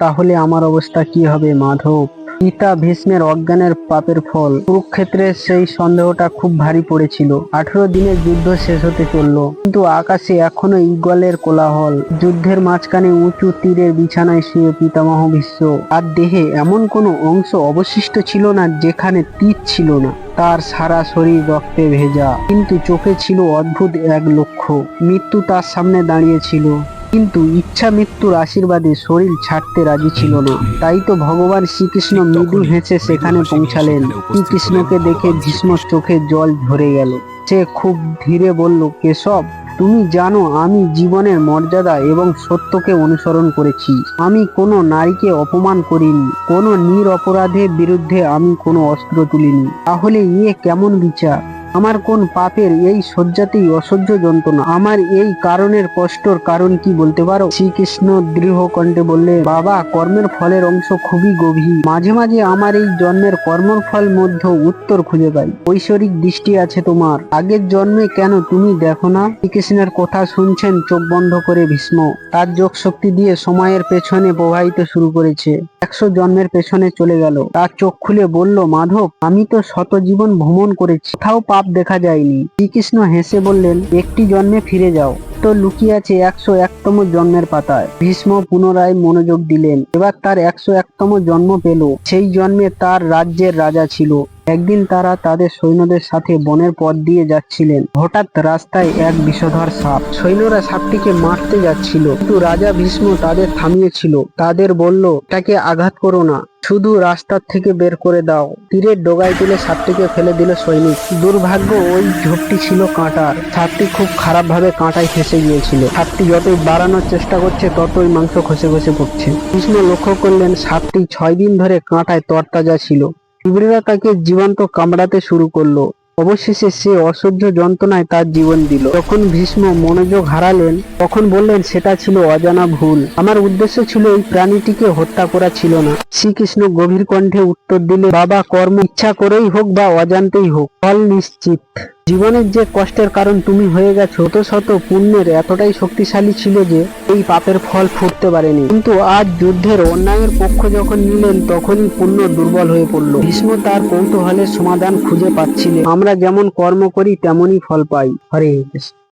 তাহলে আমার অবস্থা কি হবে, মাধব? পিতা ভীষ্মের অজ্ঞানের পাপের ফল। কুরুক্ষেত্রে সেই সন্দেহটা খুব ভারী পড়েছিল। আঠেরো দিনের যুদ্ধ শেষ হতে চলল। কিন্তু আকাশে এখনও ইগলের কোলাহল। যুদ্ধের মাঝখানে উঁচু তীরের বিছানায় শুয়ে পিতামহ বিশ্ব আর দেহে এমন কোনো অংশ অবশিষ্ট ছিল না যেখানে তীর ছিল না। তার সারা শরীর রক্তে ভেজা। কিন্তু চোখে ছিল অদ্ভুত এক লক্ষ্য। মৃত্যু তার সামনে দাঁড়িয়েছিল। কিন্তু ইচ্ছা মৃত্যুর আশীর্বাদে শরীর ছাড়তে রাজি ছিল না। তাই তো ভগবান শ্রীকৃষ্ণ মৃদু হেসে সেখানে পৌঁছালেন। শ্রীকৃষ্ণকে দেখে ভীষ্মর চোখে জল ঝরে গেল। সে খুব ধীরে বলল কেশব তুমি জানো আমি জীবনের মর্যাদা এবং সত্যকে অনুসরণ করেছি। আমি কোনো নারীকে অপমান করিনি কোনো নির অপরাধের বিরুদ্ধে আমি কোনো অস্ত্র তুলিনি। তাহলে ইয়ে কেমন বিচার? আমার কোন পাপের এই শয্যাতেই অসহ্য যন্ত্রণা? আমার এই কারণের কষ্টর কারণ কি বলতে পারো? শ্রীকৃষ্ণ দৃঢ় কণ্ঠে বললে, বাবা, কর্মের ফলের অংশ খুবই গভীর। মাঝে মাঝে আমার এই জন্মের কর্মের ফল মধ্যে উত্তর খুঁজে পাই। ঐশ্বরিক দৃষ্টি আছে তোমার। আগের জন্মে কেন তুমি দেখো না? শ্রীকৃষ্ণের কথা শুনছেন, চোখ বন্ধ করে ভীষ্ম। তার যোগ শক্তি দিয়ে সময়ের পেছনে প্রবাহিত শুরু করেছে। একশো জন্মের পেছনে চলে গেল। তার চোখ খুলে বলল, মাধব, আমি তো শত জীবন ভ্রমণ করেছি। কোথাও পাপ দেখা যায়নি। শ্রীকৃষ্ণ হেসে বললেন, একটি জন্মে ফিরে যাও। তো লুকিয়ে আছে একশো একতম জন্মের পাতায়। ভীষ্ম পুনরায় মনোযোগ দিলেন। এবার তার একশো একতম জন্ম পেল। সেই জন্মে তার রাজ্যের রাজা ছিল। একদিন তারা তাদের সৈন্যদের সাথে বনের পথ দিয়ে যাচ্ছিলেন। হঠাৎ রাস্তায় এক বিষধর সাপ। সৈন্যরা সাপটিকে মারতে যাচ্ছিল। কিন্তু রাজা ভীষ্ম তাদের থামিয়েছিল। তাদের বলল তাকে আঘাত করো না। শুধু রাস্তার থেকে বের করে দাও। তীরের ডোগায় তুলে সাপটিকে ফেলে দিল সৈনিক। দুর্ভাগ্য, ওই ঝোপটি ছিল কাঁটার। সাপটি খুব খারাপ ভাবে কাঁটায় ফেসে গিয়েছিল। সাপটি যতই বাড়ানোর চেষ্টা করছে, ততই মাংস খসে খসে পড়ছে। কৃষ্ণ লক্ষ্য করলেন, সাপটি ছয় দিন ধরে কাঁটায় তরতাজা ছিল। পিঁপড়েরা তাকে জীবন্ত কামড়াতে শুরু করল। অবশেষে সে অসহ্য যন্ত্রণায় তার জীবন দিল। যখন ভীষ্ম মনোযোগ হারালেন, তখন বললেন, সেটা ছিল অজানা ভুল। আমার উদ্দেশ্য ছিল এই প্রাণীটিকে হত্যা করা ছিল না। শ্রীকৃষ্ণ গভীর কণ্ঠে উত্তর দিলে বাবা, কর্ম ইচ্ছা করেই হোক বা অজান্তেই হোক, ফল নিশ্চিত। জীবনের যে কষ্টের কারণ তুমি হয়ে গেছো, শত শত পুণ্যের এতটাই শক্তিশালী ছিল যে এই পাপের ফল ফুটতে পারেনি। কিন্তু আজ যুদ্ধের অন্যায়ের পক্ষ যখন নিলেন, তখনই পুণ্য দুর্বল হয়ে পড়ল। ভীষ্ম তার কৌতূহলের সমাধান খুঁজে পাচ্ছিলেন। আমরা যেমন কর্ম করি, তেমনই ফল পাই। হরে